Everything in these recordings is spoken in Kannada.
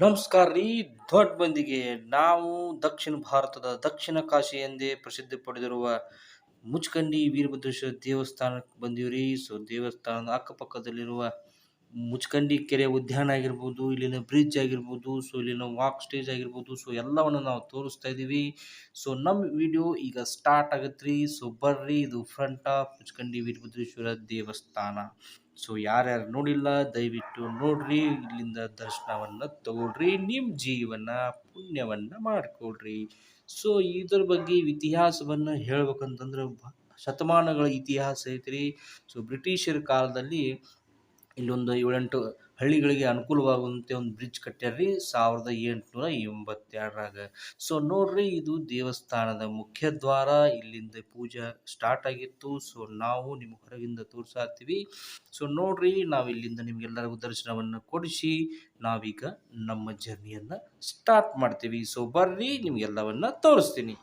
ನಮಸ್ಕಾರ ರೀ, ದೊಡ್ಡ ಮಂದಿಗೆ ನಾವು ದಕ್ಷಿಣ ಭಾರತದ ದಕ್ಷಿಣ ಕಾಶಿ ಎಂದೇ ಪ್ರಸಿದ್ಧಿ ಪಡೆದಿರುವ ಮುಚ್ಕಂಡಿ ವೀರಭದ್ರೇಶ್ವರ ದೇವಸ್ಥಾನಕ್ಕೆ ಬಂದೀವ್ರಿ ಸೊ ದೇವಸ್ಥಾನದ ಅಕ್ಕಪಕ್ಕದಲ್ಲಿರುವ ಮುಚ್ಕಂಡಿ ಕೆರೆ ಉದ್ಯಾನ ಆಗಿರ್ಬೋದು, ಇಲ್ಲಿನ ಬ್ರಿಡ್ಜ್ ಆಗಿರ್ಬೋದು ಸೊ ಇಲ್ಲಿನ ವಾಕ್ ಸ್ಟೇಜ್ ಆಗಿರ್ಬೋದು ಸೊ ಎಲ್ಲವನ್ನು ನಾವು ತೋರಿಸ್ತಾ ಇದ್ದೀವಿ ಸೊ ನಮ್ಮ ವಿಡಿಯೋ ಈಗ ಸ್ಟಾರ್ಟ್ ಆಗತ್ತೆ ರೀ ಸೊ ಬರ್ರಿ, ಇದು ಫ್ರಂಟ್ ಆಫ್ ಮುಚ್ಕಂಡಿ ವೀರಭದ್ರೇಶ್ವರ ದೇವಸ್ಥಾನ. ಸೊ ಯಾರ್ಯಾರು ನೋಡಿಲ್ಲ, ದಯವಿಟ್ಟು ನೋಡ್ರಿ. ಇಲ್ಲಿಂದ ದರ್ಶನವನ್ನ ತಗೊಳ್ರಿ. ನಿಮ್ಮ ಜೀವನ, ಪುಣ್ಯವನ್ನ ಮಾಡ್ಕೊಳ್ರಿ. ಸೊ ಇದ್ರ ಬಗ್ಗೆ ಇತಿಹಾಸವನ್ನು ಹೇಳ್ಬೇಕಂತಂದ್ರೆ ಶತಮಾನಗಳ ಇತಿಹಾಸ ಐತ್ರಿ. ಸೊ ಬ್ರಿಟಿಷರ ಕಾಲದಲ್ಲಿ ಇಲ್ಲೊಂದು ಏಳೆಂಟು ಹಳ್ಳಿಗಳಿಗೆ ಅನುಕೂಲವಾಗುವಂತೆ ಒಂದು ಬ್ರಿಡ್ಜ್ ಕಟ್ಟ್ಯಾರ್ರಿ ಸಾವಿರದ ಎಂಟುನೂರ ಎಂಬತ್ತೆರಡರಾಗ ಸೊ ನೋಡ್ರಿ ಇದು ದೇವಸ್ಥಾನದ ಮುಖ್ಯ ದ್ವಾರ, ಇಲ್ಲಿಂದ ಪೂಜೆ ಸ್ಟಾರ್ಟ್ ಆಗಿತ್ತು. ಸೊ ನಾವು ನಿಮ್ಗೆ ಹೊರಗಿಂದ ತೋರಿಸಾತೀವಿ ಸೊ ನೋಡ್ರಿ ನಾವು ಇಲ್ಲಿಂದ ನಿಮ್ಗೆಲ್ಲರಿಗೂ ದರ್ಶನವನ್ನು ಕೊಡಿಸಿ ನಾವೀಗ ನಮ್ಮ ಜರ್ನಿಯನ್ನು ಸ್ಟಾರ್ಟ್ ಮಾಡ್ತೀವಿ. ಸೊ ಬರ್ರಿ ನಿಮ್ಗೆಲ್ಲವನ್ನ ತೋರಿಸ್ತೀನಿ.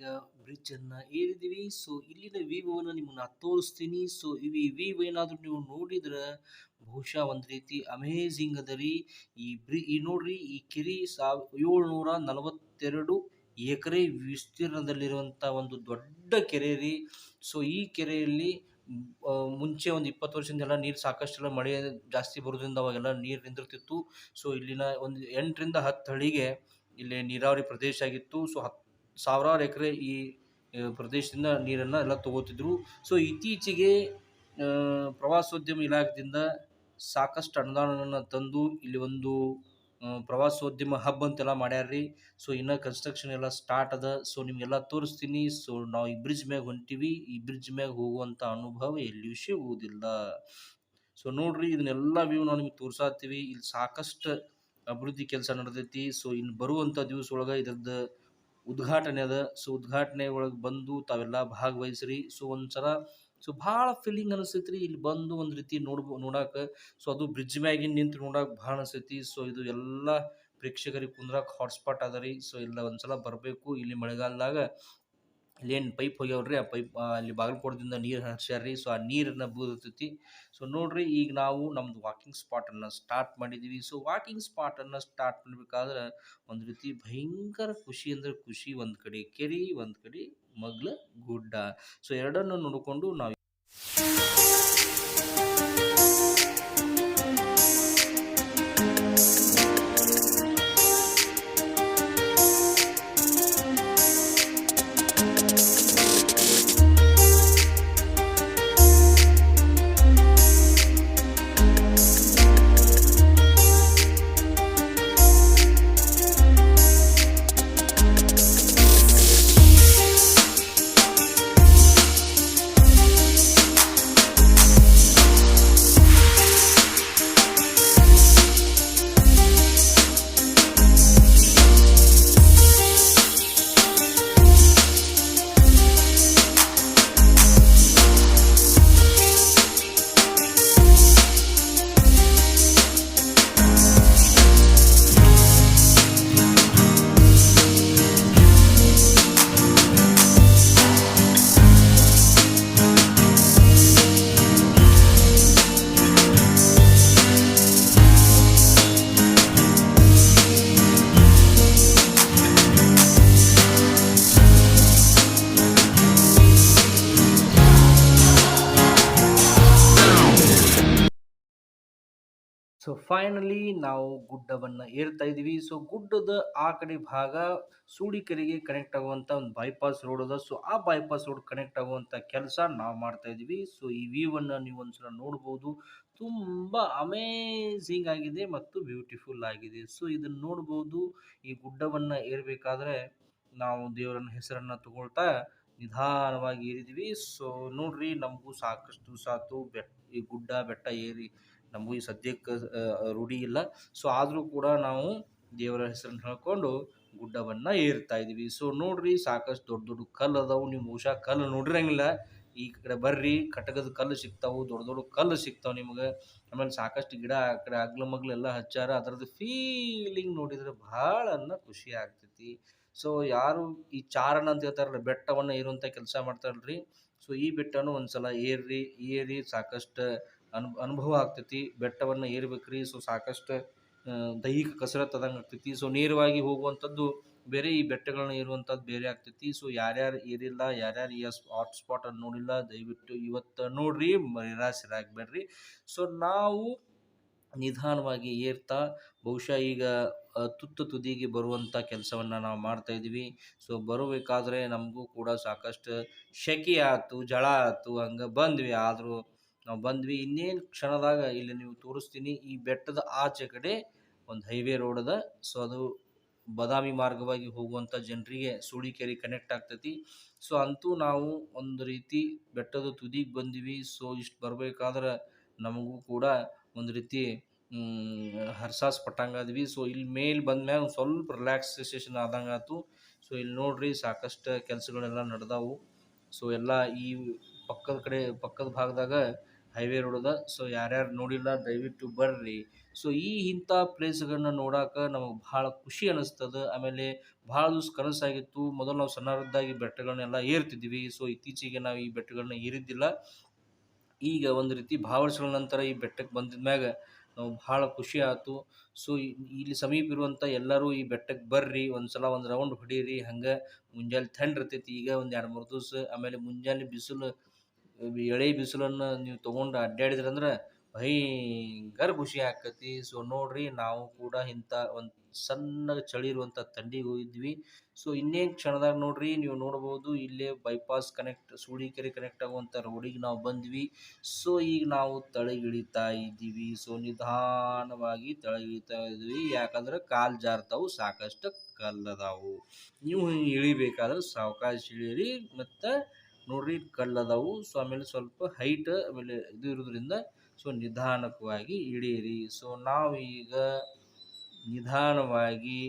ನಾವೀಗ ಬ್ರಿಡ್ಜ್ ಅನ್ನ ಏರಿದೀವಿ ಸೊ ಇಲ್ಲಿನ ನಿಮ್ಗೆ ನಾ ತೋರಿಸ್ತೀನಿ. ಸೊ ಇವಿ ವಿವೋ ಏನಾದ್ರು ನೀವು ನೋಡಿದ್ರ, ಬಹುಶಃ ಒಂದ್ ರೀತಿ ಅಮೇಝಿಂಗ್ ಅದ ರೀ ಈ ಬ್ರಿ, ಈ ನೋಡ್ರಿ, ಈ ಕೆರಿ ಸಾವ್, ಏಳ್ನೂರ ನಲವತ್ತೆರಡು ಎಕರೆ ವಿಸ್ತೀರ್ಣದಲ್ಲಿರುವಂತ ಒಂದು ದೊಡ್ಡ ಕೆರೆ ರೀ. ಸೊ ಈ ಕೆರೆಯಲ್ಲಿ ಮುಂಚೆ ಒಂದು ಇಪ್ಪತ್ತು ವರ್ಷದಿಂದ ಎಲ್ಲ ನೀರು ಸಾಕಷ್ಟು ಮಳೆ ಜಾಸ್ತಿ ಬರೋದ್ರಿಂದ ಅವಾಗೆಲ್ಲ ನೀರು ನಿಂದಿರ್ತಿತ್ತು. ಸೊ ಇಲ್ಲಿನ ಒಂದು ಎಂಟರಿಂದ ಹತ್ತು ಹಳಿಗೆ, ಇಲ್ಲಿ ನೀರಾವರಿ ಪ್ರದೇಶ ಆಗಿತ್ತು. ಸೊ ಹತ್ ಸಾವಿರಾರು ಎಕರೆ ಈ ಪ್ರದೇಶದಿಂದ ನೀರನ್ನು ಎಲ್ಲ ತಗೋತಿದ್ರು. ಸೊ ಇತ್ತೀಚೆಗೆ ಪ್ರವಾಸೋದ್ಯಮ ಇಲಾಖೆಯಿಂದ ಸಾಕಷ್ಟು ಅನುದಾನವನ್ನು ತಂದು ಇಲ್ಲಿ ಒಂದು ಪ್ರವಾಸೋದ್ಯಮ ಹಬ್ ಅಂತೆಲ್ಲ ಮಾಡ್ಯಾರ್ರಿ. ಸೊ ಇನ್ನು ಕನ್ಸ್ಟ್ರಕ್ಷನ್ ಎಲ್ಲ ಸ್ಟಾರ್ಟ್ ಅದ. ಸೊ ನಿಮಗೆಲ್ಲ ತೋರಿಸ್ತೀನಿ. ಸೊ ನಾವು ಈ ಬ್ರಿಡ್ಜ್ ಮ್ಯಾಗ ಹೊಂಟೀವಿ. ಈ ಬ್ರಿಡ್ಜ್ ಮ್ಯಾಗ ಹೋಗುವಂಥ ಅನುಭವ ಎಲ್ಲಿಯೂ ಸಿಗುವುದಿಲ್ಲ. ಸೊ ನೋಡ್ರಿ, ಇದನ್ನೆಲ್ಲ ವ್ಯೂ ನಾವು ನಿಮ್ಗೆ ತೋರ್ಸಾತ್ತೀವಿ. ಇಲ್ಲಿ ಸಾಕಷ್ಟು ಅಭಿವೃದ್ಧಿ ಕೆಲಸ ನಡೆದೈತಿ. ಸೊ ಇನ್ನು ಬರುವಂಥ ದಿವಸ ಒಳಗೆ ಇದ್ರದ್ದು ಉದ್ಘಾಟನೆ ಅದ. ಸೊ, ಉದ್ಘಾಟನೆ ಒಳಗೆ ಬಂದು ತಾವೆಲ್ಲ ಭಾಗವಹಿಸ್ರಿ. ಸೊ, ಒಂದ್ಸಲ, ಸೊ, ಭಾಳ ಫೀಲಿಂಗ್ ಅನಿಸ್ತೈತಿ ರೀ ಇಲ್ಲಿ ಬಂದು ಒಂದು ರೀತಿ ನೋಡ್ಬೋ ನೋಡಕ್ಕೆ ಸೊ, ಅದು ಬ್ರಿಡ್ಜ್ ಮ್ಯಾಗಿನ ನಿಂತು ನೋಡಕ್ಕೆ ಭಾಳ ಅನಿಸ್ತೈತಿ. ಸೊ, ಇದು ಎಲ್ಲ ಪ್ರೇಕ್ಷಕರಿಗೆ ಕುಂದ್ರಕ್ಕೆ ಹಾಟ್ಸ್ಪಾಟ್ ಅದ ರೀ ಸೊ ಇಲ್ಲ ಒಂದ್ಸಲ ಬರಬೇಕು. ಇಲ್ಲಿ ಮಳೆಗಾಲದಾಗ ಇಲ್ಲೇನು ಪೈಪ್ ಹೋಗ್ಯಾವ್ರಿ, ಆ ಪೈಪ್ ಅಲ್ಲಿ ಬಾಗಲಕೋಟದಿಂದ ನೀರು ಹರಿಸ್ಯಾರ್ರಿ. ಸೊ ಆ ನೀರನ್ನು ಬೀಳುತ್ತೈತಿ ಸೊ ನೋಡ್ರಿ, ಈಗ ನಾವು ನಮ್ದು ವಾಕಿಂಗ್ ಸ್ಪಾಟನ್ನು ಸ್ಟಾರ್ಟ್ ಮಾಡಿದ್ದೀವಿ ಸೊ ವಾಕಿಂಗ್ ಸ್ಪಾಟನ್ನು ಸ್ಟಾರ್ಟ್ ಮಾಡಬೇಕಾದ್ರೆ ಒಂದು ರೀತಿ ಭಯಂಕರ ಖುಷಿ ಅಂದ್ರೆ ಖುಷಿ. ಒಂದು ಕಡೆ ಕೆರೆ, ಒಂದು ಕಡೆ ಮಗ್ಲ ಗುಡ್ಡ. ಸೊ ಎರಡನ್ನು ನೋಡಿಕೊಂಡು ನಾವು ಸೊ ಫೈನಲಿ ನಾವು ಗುಡ್ಡವನ್ನು ಏರ್ತಾ ಇದ್ದೀವಿ. ಸೊ ಗುಡ್ಡದ ಆ ಕಡೆ ಭಾಗ ಸೂಡಿಕೆರೆಗೆ ಕನೆಕ್ಟ್ ಆಗುವಂಥ ಒಂದು ಬೈಪಾಸ್ ರೋಡ್ ಅದ. ಸೊ ಆ ಬೈಪಾಸ್ ರೋಡ್ ಕನೆಕ್ಟ್ ಆಗುವಂಥ ಕೆಲಸ ನಾವು ಮಾಡ್ತಾ ಇದ್ದೀವಿ. ಸೊ ಈ ವ್ಯೂವನ್ನು ನೀವು ಒಂದ್ಸಲ ನೋಡ್ಬೋದು. ತುಂಬ ಅಮೇಝಿಂಗ್ ಆಗಿದೆ ಮತ್ತು ಬ್ಯೂಟಿಫುಲ್ ಆಗಿದೆ. ಸೊ ಇದನ್ನು ನೋಡ್ಬೋದು. ಈ ಗುಡ್ಡವನ್ನು ಏರಬೇಕಾದ್ರೆ ನಾವು ದೇವರನ್ನ ಹೆಸರನ್ನು ತಗೊಳ್ತಾ ನಿಧಾನವಾಗಿ ಏರಿದ್ವಿ ಸೊ ನೋಡ್ರಿ ನಮಗೂ ಸಾಕಷ್ಟು ಸಾತು ಬೆಟ್ಟ, ಈ ಗುಡ್ಡ ಬೆಟ್ಟ ಏರಿ ನಮಗೂ ಸದ್ಯಕ್ಕೆ ರೂಢಿ ಇಲ್ಲ. ಸೊ ಆದರೂ ಕೂಡ ನಾವು ದೇವರ ಹೆಸರನ್ನು ಹೇಳ್ಕೊಂಡು ಗುಡ್ಡವನ್ನು ಏರ್ತಾ ಇದ್ದೀವಿ. ಸೊ ನೋಡ್ರಿ, ಸಾಕಷ್ಟು ದೊಡ್ಡ ದೊಡ್ಡ ಕಲ್ಲು ಅದಾವು. ನೀವು ಬಹುಶಃ ಕಲ್ಲು ನೋಡಿರಂಗಿಲ್ಲ. ಈ ಕಡೆ ಬರ್ರಿ, ಕಟಕದ ಕಲ್ಲು ಸಿಗ್ತಾವೆ, ದೊಡ್ಡ ದೊಡ್ಡ ಕಲ್ಲು ಸಿಗ್ತಾವೆ ನಿಮಗೆ. ಆಮೇಲೆ ಸಾಕಷ್ಟು ಗಿಡ ಆ ಕಡೆ ಅಗ್ಲ ಮಗ್ಲೆಲ್ಲ ಹಚ್ಚಾರ, ಅದರದ್ದು ಫೀಲಿಂಗ್ ನೋಡಿದ್ರೆ ಭಾಳ ಅನ್ನ ಖುಷಿ ಆಗ್ತೈತಿ. ಸೊ ಯಾರು ಈ ಚಾರಣ ಅಂತ ಹೇಳ್ತಾರಲ್ಲ, ಬೆಟ್ಟವನ್ನು ಏರುವಂಥ ಕೆಲಸ ಮಾಡ್ತಾರಲ್ರಿ. ಸೊ ಈ ಬೆಟ್ಟನೂ ಒಂದ್ಸಲ ಏರ್ರಿ, ಏರಿ ಸಾಕಷ್ಟು ಅನು, ಅನುಭವ ಆಗ್ತೈತಿ. ಬೆಟ್ಟವನ್ನು ಏರ್ಬೇಕ್ರಿ. ಸೊ, ಸಾಕಷ್ಟು ದೈಹಿಕ ಕಸರತ್ತು ಆದಂಗೆ ಆಗ್ತೈತಿ. ಸೊ, ನೇರವಾಗಿ ಹೋಗುವಂಥದ್ದು ಬೇರೆ, ಈ ಬೆಟ್ಟಗಳನ್ನ ಏರುವಂಥದ್ದು ಬೇರೆ ಆಗ್ತೈತಿ. ಸೊ, ಯಾರ್ಯಾರು ಏರಿಲ್ಲ, ಯಾರ್ಯಾರು ಈ ಹಾಟ್ ಸ್ಪಾಟನ್ನು ನೋಡಿಲ್ಲ, ದಯವಿಟ್ಟು ಇವತ್ತು ನೋಡ್ರಿ ನಿರಾಸರಾಗಬೇಡ್ರಿ ಸೊ, ನಾವು ನಿಧಾನವಾಗಿ ಏರ್ತಾ, ಬಹುಶಃ ಈಗ ತುತ್ತು ತುದಿಗೆ ಬರುವಂಥ ಕೆಲಸವನ್ನು ನಾವು ಮಾಡ್ತಾ ಇದ್ದೀವಿ. ಸೊ, ಬರಬೇಕಾದ್ರೆ ನಮಗೂ ಕೂಡ ಸಾಕಷ್ಟು ಶೆಕೆ ಆಯ್ತು, ಜಳ ಆಯ್ತು, ಹಂಗೆ ಬಂದ್ವಿ. ಆದರೂ ನಾವು ಬಂದ್ವಿ. ಇನ್ನೇನು ಕ್ಷಣದಾಗ ಇಲ್ಲಿ ನೀವು ತೋರಿಸ್ತೀನಿ. ಈ ಬೆಟ್ಟದ ಆಚೆ ಕಡೆ ಒಂದು ಹೈವೇ ರೋಡ್ ಅದ. ಸೊ ಅದು ಬದಾಮಿ ಮಾರ್ಗವಾಗಿ ಹೋಗುವಂಥ ಜನರಿಗೆ ಸೂಡಿಕೆರೆ ಕನೆಕ್ಟ್ ಆಗ್ತೈತಿ. ಸೊ ಅಂತೂ ನಾವು ಒಂದು ರೀತಿ ಬೆಟ್ಟದ ತುದಿಗೆ ಬಂದಿವಿ. ಸೊ ಇಷ್ಟು ಬರಬೇಕಾದ್ರೆ ನಮಗೂ ಕೂಡ ಒಂದು ರೀತಿ ಹರ್ಸಾಸ್ ಪಟ್ಟಂಗಾದ್ವಿ ಸೊ ಇಲ್ಲಿ ಮೇಲೆ ಬಂದ್ಮ್ಯಾಗ ಸ್ವಲ್ಪ ರಿಲ್ಯಾಕ್ಸೇಷನ್ ಆದಂಗೆ ಆಯ್ತು ಸೊ ಇಲ್ಲಿ ನೋಡ್ರಿ ಸಾಕಷ್ಟು ಕೆಲಸಗಳೆಲ್ಲ ನಡೆದಾವು. ಸೊ ಎಲ್ಲ ಈ ಪಕ್ಕದ ಕಡೆ, ಪಕ್ಕದ ಭಾಗದಾಗ ಹೈವೇ ರೋಡ್ ಅದ ಸೊ ಯಾರ್ಯಾರು ನೋಡಿಲ್ಲ, ದಯವಿಟ್ಟು ಬರ್ರಿ. ಸೊ ಈ ಇಂಥ ಪ್ಲೇಸ್ಗಳನ್ನ ನೋಡಕ್ಕೆ ನಮಗೆ ಭಾಳ ಖುಷಿ ಅನ್ನಿಸ್ತದೆ ಆಮೇಲೆ ಭಾಳ ದಿವಸ ಕನಸಾಗಿತ್ತು. ಮೊದಲು ನಾವು ಸಣ್ಣದಾಗಿ ಬೆಟ್ಟಗಳನ್ನೆಲ್ಲ ಏರ್ತಿದ್ವಿ. ಸೊ ಇತ್ತೀಚೆಗೆ ನಾವು ಈ ಬೆಟ್ಟಗಳನ್ನ ಏರಿದ್ದಿಲ್ಲ. ಈಗ ಒಂದು ರೀತಿ ಭಾಳ ನಂತರ ಈ ಬೆಟ್ಟಕ್ಕೆ ಬಂದಿದ ಮ್ಯಾಗ ನಾವು ಭಾಳ ಖುಷಿ ಆಯಿತು ಸೊ ಇಲ್ಲಿ ಸಮೀಪ ಇರುವಂಥ ಎಲ್ಲರೂ ಈ ಬೆಟ್ಟಕ್ಕೆ ಬರ್ರಿ. ಒಂದು ಸಲ ಒಂದು ರೌಂಡ್ ಹೊಡೀರಿ. ಹಂಗೆ ಮುಂಜಾನೆ ಥಂಡ್ ಇರ್ತೈತಿ. ಈಗ ಒಂದು ಎರಡು ಮೂರು ದಿವಸ. ಆಮೇಲೆ ಮುಂಜಾನೆ ಬಿಸಿಲು ಎಳೆ ಬಿಸಿಲನ್ನು ನೀವು ತೊಗೊಂಡು ಅಡ್ಡಾಡಿದ್ರಂದ್ರೆ ಭಯಂಕರ ಖುಷಿ ಆಕತಿ ಸೊ ನೋಡ್ರಿ, ನಾವು ಕೂಡ ಇಂಥ ಒಂದು ಸಣ್ಣ ಚಳಿ ಇರುವಂಥ ತಂಡಿಗೆ ಹೋಗಿದ್ವಿ. ಸೊ ಇನ್ನೇನು ಕ್ಷಣದಾಗ ನೋಡ್ರಿ, ನೀವು ನೋಡ್ಬೋದು ಇಲ್ಲೇ ಬೈಪಾಸ್ ಕನೆಕ್ಟ್ ಸೂಡಿಕೆರೆ ಕನೆಕ್ಟ್ ಆಗುವಂಥ ರೋಡಿಗೆ ನಾವು ಬಂದ್ವಿ. ಸೊ ಈಗ ನಾವು ತಳಗಿಳಿತಾ ಇದ್ದೀವಿ. ಸೊ ನಿಧಾನವಾಗಿ ತಳಗಿಳಿತಾ ಇದ್ವಿ ಯಾಕಂದ್ರೆ ಕಾಲು ಜಾರ್ತಾವು, ಸಾಕಷ್ಟು ಕಲ್ಲದಾವು. ನೀವು ಇಳಿಬೇಕಾದ್ರೆ ಸಾವಕಾಶ ಇಳಿರಿ ಮತ್ತು ನೋಡ್ರಿ, ಕಲ್ಲದವು ಸೊ, ಆಮೇಲೆ ಸ್ವಲ್ಪ ಹೈಟ್ ಆಮೇಲೆ ಇದು ಇರೋದ್ರಿಂದ ಸೊ, ನಿಧಾನಕವಾಗಿ ಇಳೀರಿ ಸೊ ಈಗ ನಿಧಾನವಾಗಿ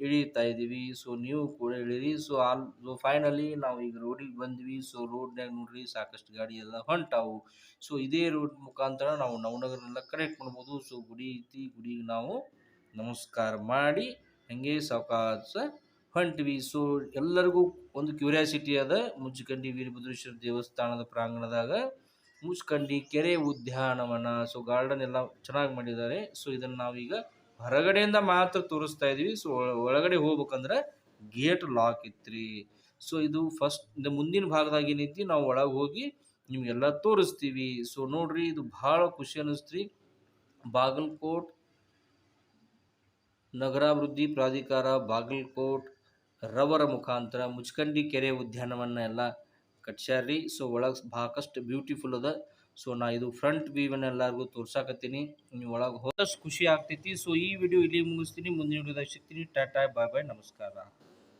ಇಳೀತಾ ಇದ್ದೀವಿ. ಸೊ ನೀವು ಕೂಡ ಇಳಿರಿ. ಸೊ ಆಲ್ ಸೊ ಫೈನಲಿ ನಾವು ಈಗ ರೋಡಿಗೆ ಬಂದ್ವಿ. ಸೊ ರೋಡ್ನಾಗ ನೋಡ್ರಿ, ಸಾಕಷ್ಟು ಗಾಡಿ ಎಲ್ಲ ಹೊಂಟಾವು. ಸೊ ಇದೇ ರೋಡ್ ಮುಖಾಂತರ ನಾವು ನವನಗರನೆಲ್ಲ ಕನೆಕ್ಟ್ ಮಾಡ್ಬೋದು. ಸೊ ಗುಡಿ ಐತಿ, ಗುಡಿಗೆ ನಾವು ನಮಸ್ಕಾರ ಮಾಡಿ, ಹಾಗೆ ಸಾವಕಾಶ ಹೊಂಟ್ವಿ ಸೊ ಎಲ್ಲರಿಗೂ ಒಂದು ಕ್ಯೂರಿಯಾಸಿಟಿ ಅದ ಮುಚ್ಚುಕಂಡಿ ವೀರಭದ್ರೇಶ್ವರ ದೇವಸ್ಥಾನದ ಪ್ರಾಂಗಣದಾಗ ಮುಚ್ಕಂಡಿ ಕೆರೆ ಉದ್ಯಾನವನ. ಸೊ ಗಾರ್ಡನ್ ಎಲ್ಲ ಚೆನ್ನಾಗಿ ಮಾಡಿದ್ದಾರೆ. ಸೊ ಇದನ್ನು ನಾವೀಗ ಹೊರಗಡೆಯಿಂದ ಮಾತ್ರ ತೋರಿಸ್ತಾ ಇದ್ದೀವಿ ಸೊ ಒಳಗಡೆ ಹೋಗ್ಬೇಕಂದ್ರೆ ಗೇಟ್ ಲಾಕ್ ಇತ್ರಿ. ಸೊ ಇದು ಫಸ್ಟ್ ಮುಂದಿನ ಭಾಗದಾಗ ಏನೈತಿ, ನಾವು ಒಳಗೆ ಹೋಗಿ ನಿಮಗೆಲ್ಲ ತೋರಿಸ್ತೀವಿ. ಸೊ ನೋಡ್ರಿ, ಇದು ಭಾಳ ಖುಷಿ ಅನ್ನಿಸ್ತ್ರಿ ಬಾಗಲಕೋಟ್ ನಗರಾಭಿವೃದ್ಧಿ ಪ್ರಾಧಿಕಾರ ಬಾಗಲಕೋಟ್ ರವರ ಮುಖಾಂತರ ಮುಚ್ಕಂಡಿ ಕೆರೆ ಉದ್ಯಾನವನ್ನ ಎಲ್ಲ ಕಟ್ಸ್ಯಾರ್ರಿ. ಸೊ ಒಳಗೆ ಸಾಕಷ್ಟು ಬ್ಯೂಟಿಫುಲ್ ಅದ. ಸೊ ನಾ ಇದು ಫ್ರಂಟ್ ವ್ಯೂವನ್ನ ಎಲ್ಲರಿಗೂ ತೋರ್ಸಾಕತ್ತೀನಿ. ನೀವು ಒಳಗೆ ಹೋದಷ್ಟು ಖುಷಿ ಆಗ್ತೈತಿ. ಸೊ ಈ ವಿಡಿಯೋ ಇಲ್ಲಿ ಮುಗಿಸ್ತೀನಿ. ಮುಂದಿನ ವಿಡಿಯೋದಾಗ ಸಿಗ್ತೀನಿ. ಟಾಟಾ, ಬಾಯ್ ಬಾಯ್, ನಮಸ್ಕಾರ.